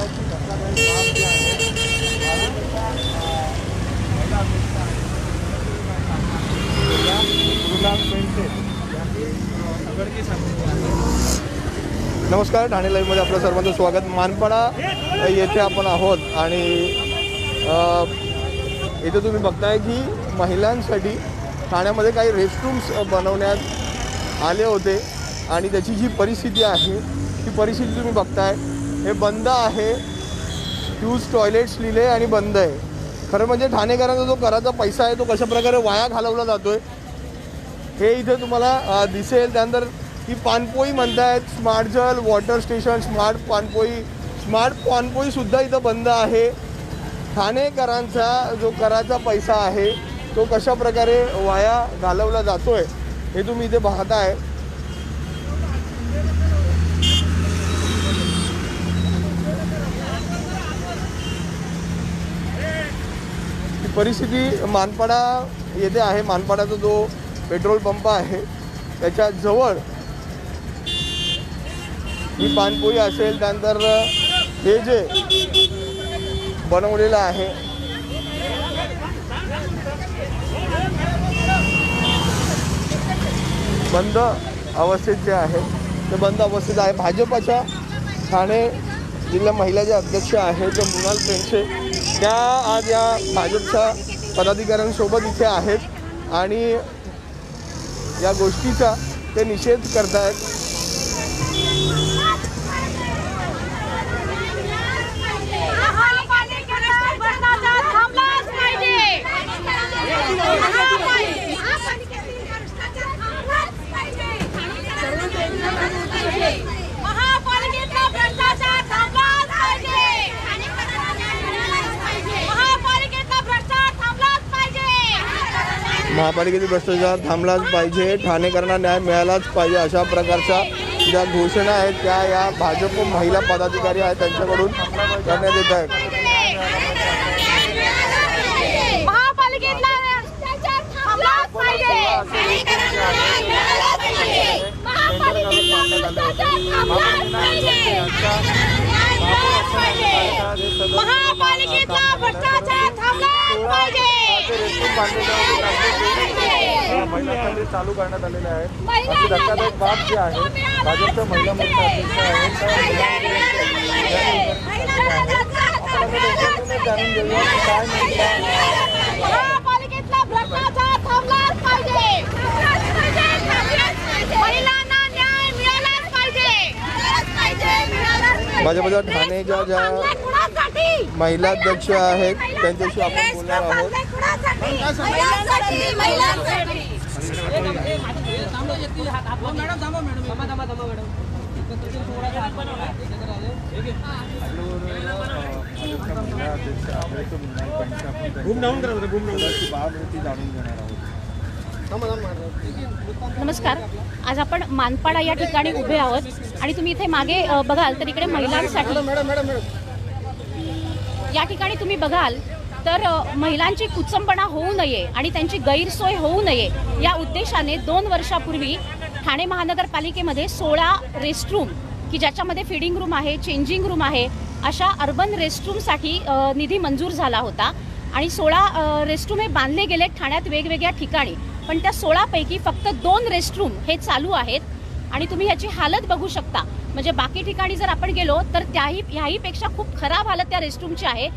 महिलांची आहे नमस्कार ठाणे लाईव्हमध्ये आपलं सर्वांचं स्वागत. मानपाडा येथे आपण आहोत आणि इथे तुम्ही बघताय की महिलांसाठी ठाण्यामध्ये काही रेस्टरूम्स बनवण्यात आले होते आणि त्याची जी परिस्थिती आहे ती परिस्थिती तुम्ही बघताय. हे बंद आहे. यूज टॉयलेट्स लिहिले आणि बंद आहे. खरं म्हणजे ठाणेकरांचा जो कराचा पैसा आहे तो कशा प्रकारे वाया घालवला जातोय हे इथे तुम्हाला दिसेल. त्यानंतर ही पानपोई म्हणतायत स्मार्ट जल वॉटर स्टेशन स्मार्ट पानपोई. स्मार्ट पानपोईसुद्धा इथं बंद आहे. ठाणेकरांचा जो कराचा पैसा आहे तो कशा प्रकारे वाया घालवला जातोय हे तुम्ही इथे पाहताय. परिस्थिती मानपाडा येथे आहे. मानपाडाचा जो पेट्रोल पंप आहे त्याच्याजवळ ही पानपोई असेल त्यानंतर हे जे बनवलेलं आहे बंद अवस्थेत जे आहे ते बंद अवस्थेत आहे. भाजपाच्या ठाणे जिल्हा महिला ज्या अध्यक्ष आहेत त्या मृणाल पेंडसे त्या आज या भाजपच्या पदाधिकाऱ्यांसोबत इथे आहेत आणि या गोष्टीचा ते निषेध करतायत. महापालिकेने भ्रष्टाचार थांबलाच पाहिजे. महापालिकेने भ्रष्टाचार थांबलाच पाहिजे. महापालिकेतला भ्रष्टाचार थांबलाच पाहिजे. महापालिकेतला भ्रष्टाचार थांबलाच पाहिजे. भ्रष्टाचार थांबलाच पाहिजे. ठाणेकरांना न्याय मिळालाच पाहिजे अशा प्रकारच्या ज्या घोषणा आहेत त्या या भाजप महिला पदाधिकारी आहेत त्यांच्याकडून करण्यात येत आहेत. महापालिकेचा भ्रष्टाचार थांबलाच पाहिजे. महिलांसाठी चालू करण्यात आलेले आहेत महिला अशी धक्कादायक बाब जी आहे भाजपच्या महिला मोर्चा अध्यक्ष आहेत जाणून घेऊया काय ज्या महिला अध्यक्ष आहेत त्यांच्याशी आपण बोलणार आहोत. नमस्कार. आज आपण मानपाडा या ठिकाणी उभे आहोत आणि तुम्ही इथे मागे बघाल तर इकडे महिलांसाठी या ठिकाणी तुम्ही बघाल तर महिलांची कुचंबणा होऊ नये आणि त्यांची गैरसोय होऊ नये या उद्देशाने दोन वर्षापूर्वी ठाणे महानगरपालिकेमध्ये सोळा रेस्टरूम की ज्याच्यामध्ये फिडिंग रूम आहे चेंजिंग रूम आहे अशा अर्बन रेस्टरूमसाठी निधी मंजूर झाला होता. आणि सोळा रेस्टरूम हे बांधले गेले ठाण्यात वेगवेगळ्या ठिकाणी. पण त्या सोळापैकी फक्त दोन रेस्टरूम हे चालू आहेत. आणि तुम्ही ह्याची हालत बघू शकता. म्हणजे बाकी ठिकाणी जर आपण गेलो तर त्याही ह्याहीपेक्षा खूप खराब हालत त्या रेस्टरूमची आहे.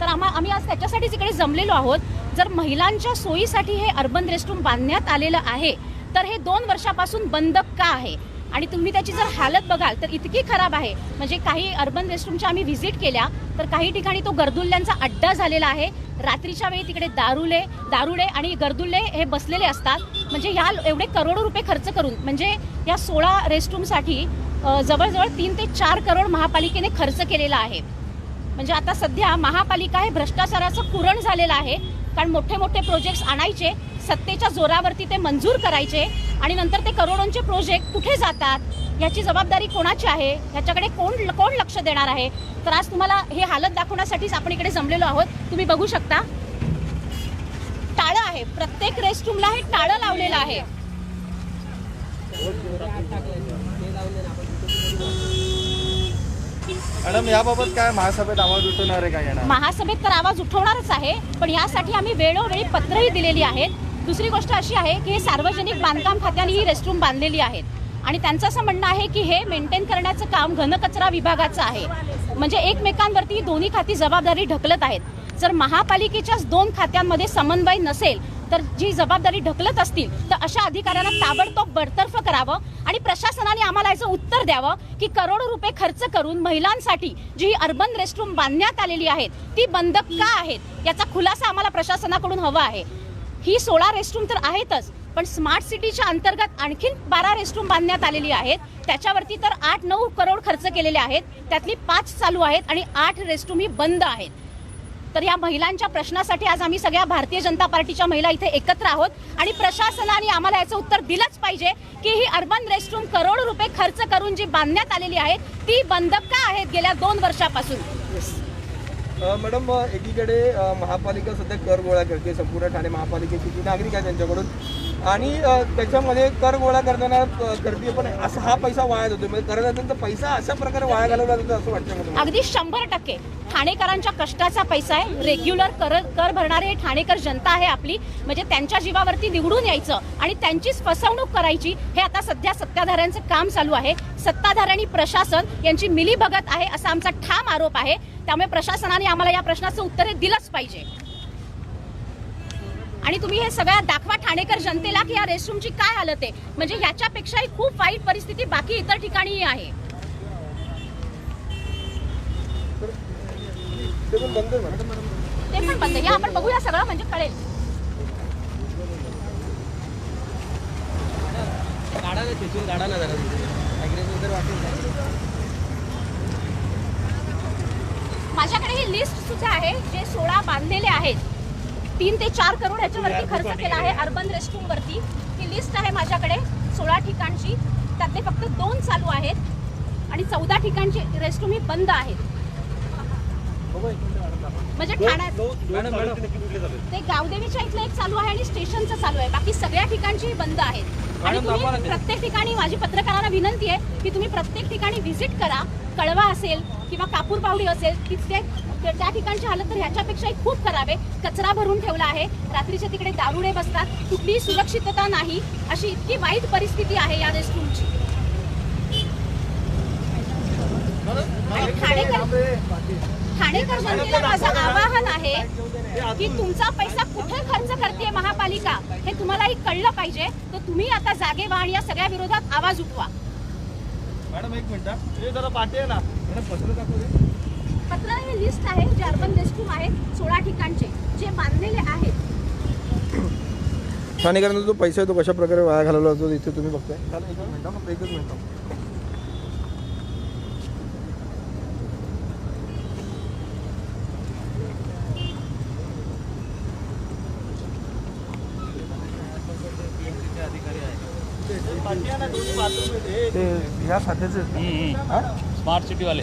तर आम्हा आम्ही आज त्याच्यासाठीच इकडे जमलेलो आहोत. जर महिलांच्या सोयीसाठी हे अर्बन रेस्टरूम बांधण्यात आलेलं आहे तर हे दोन वर्षापासून बंद का आहे? आणि तुम्ही त्याची जर हालत बघाल तर इतकी खराब आहे. म्हणजे काही अर्बन रेस्टरूमच्या आम्ही व्हिजिट केल्या तर काही ठिकाणी तो गर्दुल्ल्यांचा अड्डा झालेला आहे. रात्रीच्या वेळी तिकडे दारुले दारुडे आणि गर्दुल्ले हे बसलेले असतात. म्हणजे ह्या एवढे करोडो रुपये खर्च करून म्हणजे या सोळा रेस्टरूमसाठी जवळजवळ तीन ते चार करोड महापालिकेने खर्च केलेला आहे. म्हणजे आता सध्या महापालिका हे भ्रष्टाचाराचं कुरण झालेलं आहे. कारण मोठे मोठे प्रोजेक्ट्स आणायचे सत्तेच्या जोरावरती ते मंजूर करायचे आणि नंतर ते करोडोंचे प्रोजेक्ट कुठे जातात याची जबाबदारी कोणाची आहे ह्याच्याकडे कोण कोण लक्ष देणार आहे? तर आज तुम्हाला हे हालत दाखवण्यासाठीच आपण इकडे जमलेलो आहोत. तुम्ही बघू शकता. टाळं आहे. प्रत्येक रेस्टरूमला हे टाळं लावलेलं आहे. मॅडम याबाबत काय महासभेत आवाज उठवणार आहे का येणार? महासभेत तर आवाज उठवणारच आहे पण यासाठी आम्ही वेळोवेळी पत्रही दिलेली आहेत. दुसरी गोष्ट अशी आहे की हे सार्वजनिक बांधकाम खात्याने ही रेस्टरूम बांधलेली आहेत. आणि त्यांचं असं म्हणणं आहे की हे मेंटेन करण्याचं काम घनकचरा विभागाचं आहे. म्हणजे एकमेकांवरती दोन्ही खाती जबाबदारी ढकलत आहेत. जर महापालिकेच्याच दोन खात्यांमध्ये समन्वय नसेल तर जी जबाबदारी ढकलत असतील तर अशा अधिकाऱ्यांना ताबडतोब बडतर्फ करावं आणि प्रशासनाने आम्हाला याचं उत्तर द्यावं की करोडो रुपये खर्च करून महिलांसाठी जी अर्बन रेस्टरूम बांधण्यात आलेली आहेत ती बंद का आहेत याचा खुलासा आम्हाला प्रशासनाकडून हवा आहे. ही सोळा रेस्टरूम तर आहेतच पण स्मार्ट सिटीच्या अंतर्गत आणखीन बारा रेस्टरूम बांधण्यात आलेली आहेत. त्याच्यावरती तर आठ नऊ करोड खर्च केलेले आहेत त्यातली पाच चालू आहेत आणि आठ रेस्टरूम ही बंद आहेत. तर या महिलांच्या प्रश्नासाठी आज आम्ही सगळ्या भारतीय जनता पार्टीच्या महिला इथे एकत्र आहोत आणि प्रशासनाने आम्हाला याचं उत्तर दिलंच पाहिजे की ही अर्बन रेस्टरूम करोड रुपये खर्च करून जी बांधण्यात आलेली आहेत ती बंद का आहेत गेल्या दोन वर्षापासून. मॅडम एकीकडे महापालिका सध्या कर गोळा करते संपूर्ण ठाणे महापालिकेची जी नागरिक आहे त्यांच्याकडून. आणि त्याच्यामध्ये कर गोळा करताना करते पण असा हा पैसा वाया जातो म्हणजे करदात्यांचा पैसा अशा प्रकारे वाया घालवला जातो असं वाटतं अगदी शंभर टक्के. ठाणेकरांच्या कष्टाचा पैसा आहे. रेग्युलर कर कर भरणारे हे ठाणेकर जनता आहे आपली. म्हणजे त्यांच्या जीवावरती निवडून यायचं आणि त्यांचीच फसवणूक करायची हे आता सध्या सत्ताधाऱ्यांचं काम चालू आहे. सत्ताधाऱ्यांनी प्रशासन यांची मिलीभगत आहे असा आमचा ठाम आरोप आहे. त्यामुळे प्रशासनाने आम्हाला या प्रश्नाचं उत्तर हे दिलंच पाहिजे. आणि तुम्ही हे सगळ्या दाखवा ठाणेकर जनतेला की या रेस्टरूमची काय हालत आहे? म्हणजे ह्याच्यापेक्षाही खूप वाईट परिस्थिती बाकी इतर ठिकाणीही आहे. ते पण बंद या आपण बघूया सगळं म्हणजे कळेल. गाडा ना तिथून गाडा ना जरा. वाटेल ना. माझ्याकडे ही लिस्ट सुद्धा आहे जे सोळा बांधलेले आहेत. तीन ते चार करोड याच्यावरती खर्च केला आहे अर्बन रेस्टरूम वरती ही लिस्ट आहे माझ्याकडे सोळा ठिकाणची. त्यातले फक्त दोन चालू आहेत आणि चौदा ठिकाणची रेस्टरूम ही बंद आहेत. म्हणजे ठाण्यात ते गावदेवीच्या इथलं एक चालू आहे आणि स्टेशनचं चालू आहे. बाकी सगळ्या ठिकाणची बंद आहेत. आणि तुम्ही. प्रत्येक ठिकाणी माझी पत्रकारांना विनंती आहे की तुम्ही प्रत्येक ठिकाणी व्हिजिट करा. कळवा असेल किंवा कापूर पावडी असेल तिथे त्या ठिकाणची हालत तर ह्याच्यापेक्षाही खूप खराब आहे. कचरा भरून ठेवला आहे. रात्रीच्या तिकडे दारुडे बसतात. कुठलीही सुरक्षितता नाही. अशी इतकी वाईट परिस्थिती आहे या रेस्टरूमची. आणि ठाणेकर ठाणेकर जनतेला माझं आवाहन आहे की तुमचा पैसा कुठे खर्च करते महापालिका हे तुम्हालाही कळलं पाहिजे. तर तुम्ही आता जागे व्हा आणि या सगळ्या विरोधात आवाज उठवा. मॅडम एक मिनिट. जरा पाठी आहे ना. मॅडम पत्र हे लिस्ट आहे जे अर्बन रेस्टरूम आहेत सोळा ठिकाणचे जे बांधलेले आहेत. ठाणेकरांचा जो पैसा आहे तो कशा प्रकारे वाया घालवला जातो इथे तुम्ही बघताय. मिनिट एकच मिनिट हा. ते ह्या खात्याचे स्मार्ट सिटीवाले